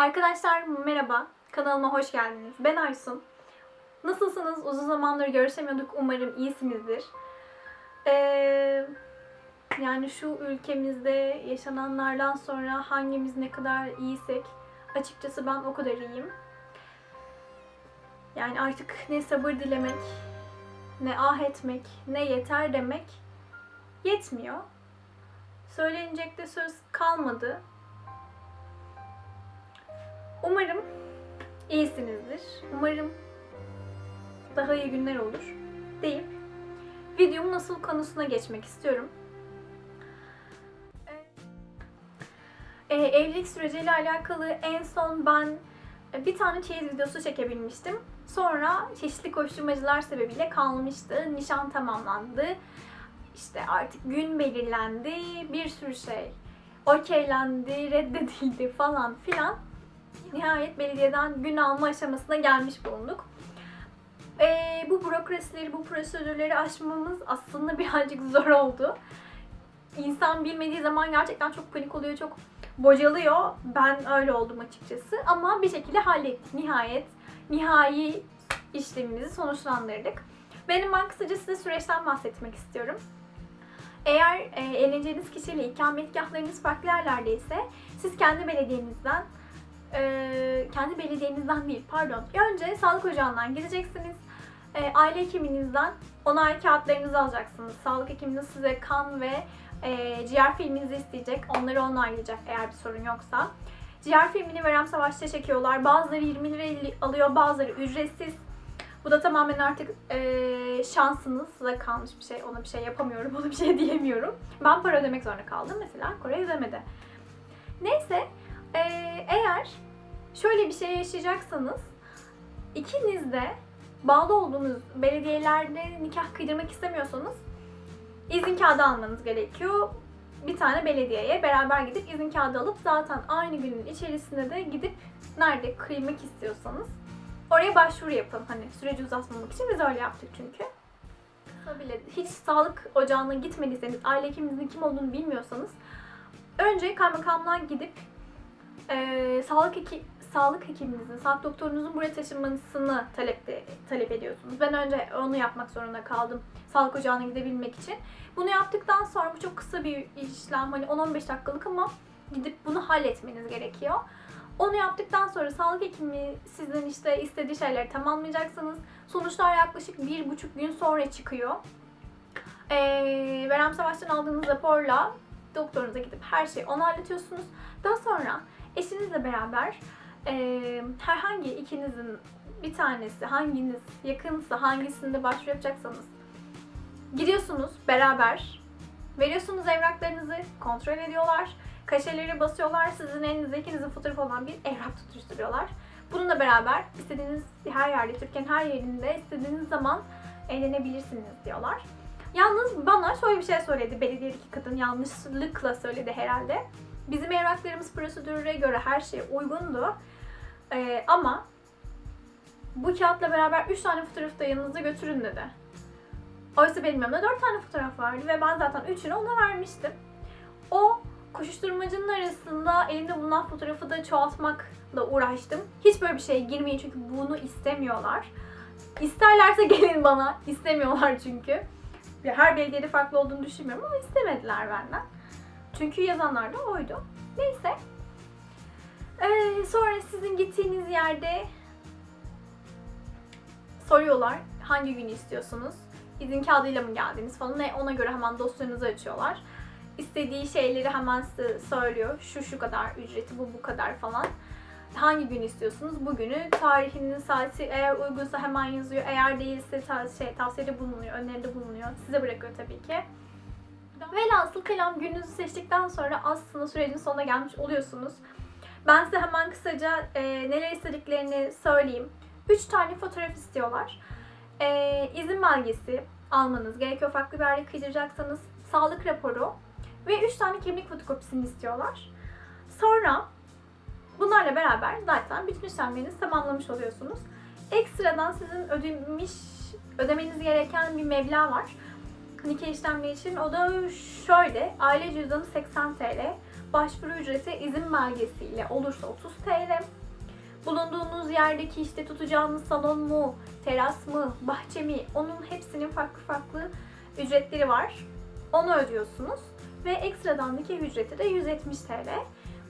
Arkadaşlar merhaba, kanalıma hoş geldiniz. Ben Aysun. Nasılsınız? Uzun zamandır görüşemiyorduk. Umarım iyisinizdir. Ee, yani şu ülkemizde yaşananlardan sonra hangimiz ne kadar iyiysek açıkçası ben o kadar iyiyim. Yani artık ne sabır dilemek, ne ah etmek, ne yeter demek yetmiyor. Söylenecek de söz kalmadı. Umarım iyisinizdir. Umarım daha iyi günler olur deyip videomun nasıl konusuna geçmek istiyorum. Ee, evlilik süreciyle alakalı en son ben bir tane çeyiz videosu çekebilmiştim. Sonra çeşitli koşturmacılar sebebiyle kalmıştı. Nişan tamamlandı. İşte artık gün belirlendi. Bir sürü şey okeylendi, reddedildi falan filan nihayet belediyeden gün alma aşamasına gelmiş bulunduk. Ee, bu bürokrasileri, bu prosedürleri aşmamız aslında birazcık zor oldu. İnsan bilmediği zaman gerçekten çok panik oluyor, çok bocalıyor. Ben öyle oldum açıkçası. Ama bir şekilde hallettik. Nihayet nihai işlemimizi sonuçlandırdık. Benim ben kısaca size süreçten bahsetmek istiyorum. Eğer e, evleneceğiniz kişiyle ikametgahlarınız farklı yerlerdeyse siz kendi belediyenizden e, kendi belediyenizden değil pardon. Önce sağlık ocağından gideceksiniz. E, aile hekiminizden onay kağıtlarınızı alacaksınız. Sağlık hekiminiz size kan ve e, ciğer filminizi isteyecek. Onları onaylayacak eğer bir sorun yoksa. Ciğer filmini Verem Savaş'ta çekiyorlar. Bazıları 20 lira alıyor, bazıları ücretsiz. Bu da tamamen artık e, şansınızla kalmış bir şey. Ona bir şey yapamıyorum, ona bir şey diyemiyorum. Ben para ödemek zorunda kaldım mesela. Kore ödemedi. Neyse, ee, eğer şöyle bir şey yaşayacaksanız ikiniz de bağlı olduğunuz belediyelerde nikah kıydırmak istemiyorsanız izin kağıdı almanız gerekiyor. Bir tane belediyeye beraber gidip izin kağıdı alıp zaten aynı günün içerisinde de gidip nerede kıymak istiyorsanız oraya başvuru yapın. Hani süreci uzatmamak için biz öyle yaptık çünkü. Bile hiç sağlık ocağına gitmediyseniz, aile hekiminizin kim olduğunu bilmiyorsanız önce kaymakamlığa gidip e, sağlık heki, sağlık hekiminizin, sağlık doktorunuzun buraya taşınmasını talep, de, talep ediyorsunuz. Ben önce onu yapmak zorunda kaldım sağlık ocağına gidebilmek için. Bunu yaptıktan sonra bu çok kısa bir işlem hani 10-15 dakikalık ama gidip bunu halletmeniz gerekiyor. Onu yaptıktan sonra sağlık hekimi sizden işte istediği şeyleri tamamlayacaksınız. Sonuçlar yaklaşık bir buçuk gün sonra çıkıyor. Ee, Verem Savaş'tan aldığınız raporla doktorunuza gidip her şeyi onaylatıyorsunuz. Daha sonra eşinizle beraber e, herhangi ikinizin bir tanesi hanginiz yakınsa hangisinde başvuru yapacaksanız gidiyorsunuz beraber veriyorsunuz evraklarınızı kontrol ediyorlar kaşeleri basıyorlar sizin elinizde ikinizin fotoğrafı olan bir evrak tutuşturuyorlar bununla beraber istediğiniz her yerde Türkiye'nin her yerinde istediğiniz zaman evlenebilirsiniz diyorlar. Yalnız bana şöyle bir şey söyledi belediyedeki kadın yanlışlıkla söyledi herhalde. Bizim evraklarımız prosedüre göre her şey uygundu. Ee, ama bu kağıtla beraber 3 tane fotoğrafı da yanınıza götürün dedi. Oysa benim yanımda 4 tane fotoğraf vardı ve ben zaten 3'ünü ona vermiştim. O koşuşturmacının arasında elimde bulunan fotoğrafı da çoğaltmakla uğraştım. Hiç böyle bir şeye girmeyin çünkü bunu istemiyorlar. İsterlerse gelin bana. İstemiyorlar çünkü. Her belediyede farklı olduğunu düşünmüyorum ama istemediler benden. Çünkü yazanlar da oydu. Neyse. Ee, sonra sizin gittiğiniz yerde soruyorlar hangi günü istiyorsunuz? İzin kağıdıyla mı geldiniz falan. Ona göre hemen dosyanızı açıyorlar. İstediği şeyleri hemen size söylüyor. Şu şu kadar ücreti bu bu kadar falan. Hangi gün istiyorsunuz? Bugünü, tarihinin saati eğer uygunsa hemen yazıyor. Eğer değilse şey, tavsiyede bulunuyor, öneride bulunuyor. Size bırakıyor tabii ki. Velhasıl kelam gününüzü seçtikten sonra aslında sürecin sonuna gelmiş oluyorsunuz. Ben size hemen kısaca e, neler istediklerini söyleyeyim. 3 tane fotoğraf istiyorlar. E, izin belgesi almanız gerekiyor. Farklı bir yerde kıydıracaksanız sağlık raporu ve 3 tane kimlik fotokopisini istiyorlar. Sonra bunlarla beraber zaten bütün işlemlerinizi tamamlamış oluyorsunuz. Ekstradan sizin ödemiş, ödemeniz gereken bir meblağ var nikah işlemleri için. O da şöyle. Aile cüzdanı 80 TL. Başvuru ücreti izin belgesiyle olursa 30 TL. Bulunduğunuz yerdeki işte tutacağınız salon mu, teras mı, bahçe mi onun hepsinin farklı farklı ücretleri var. Onu ödüyorsunuz ve ekstradan dikey ücreti de 170 TL.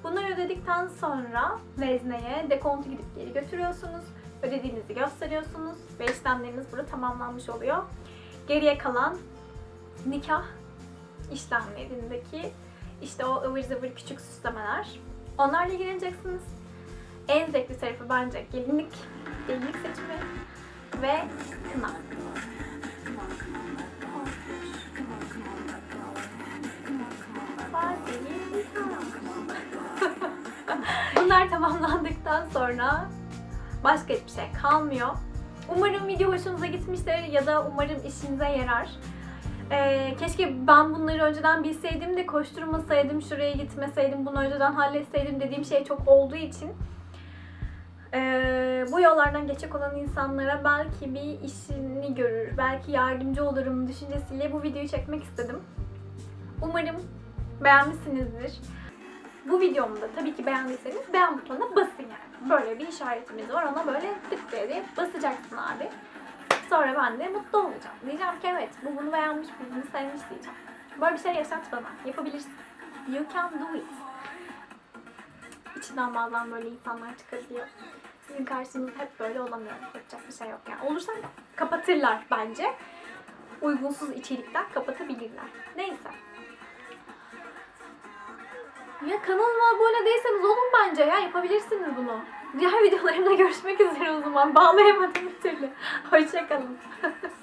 Bunları ödedikten sonra vezneye dekontu gidip geri götürüyorsunuz. Ödediğinizi gösteriyorsunuz ve işlemleriniz burada tamamlanmış oluyor. Geriye kalan nikah işlemlerindeki işte o ıvır zıvır küçük süslemeler. Onlarla ilgileneceksiniz. En zevkli tarafı bence gelinlik, gelinlik seçimi ve kına. Bunlar tamamlandıktan sonra başka hiçbir şey kalmıyor. Umarım video hoşunuza gitmiştir ya da umarım işinize yarar. Ee, keşke ben bunları önceden bilseydim de koşturmasaydım, şuraya gitmeseydim, bunu önceden halletseydim dediğim şey çok olduğu için ee, bu yollardan geçecek olan insanlara belki bir işini görür, belki yardımcı olurum düşüncesiyle bu videoyu çekmek istedim. Umarım beğenmişsinizdir. Bu videomu da tabii ki beğendiyseniz beğen butonuna basın yani. Böyle bir işaretimiz var. Ona böyle tık diye basacaksın abi. Sonra ben de mutlu olacağım. Diyeceğim ki evet bu bunu beğenmiş, bu bunu sevmiş diyeceğim. Böyle bir şey yaşat bana. Yapabilirsin. You can do it. İçinden bazen böyle insanlar çıkabiliyor. Sizin karşınızda hep böyle olamıyorum. Yapacak bir şey yok yani. Olursa kapatırlar bence. Uygunsuz içerikten kapatabilirler. Neyse. Ya kanalıma abone değilseniz olun bence ya yapabilirsiniz bunu. Diğer videolarımda görüşmek üzere o zaman. Bağlayamadım bir türlü. Hoşçakalın.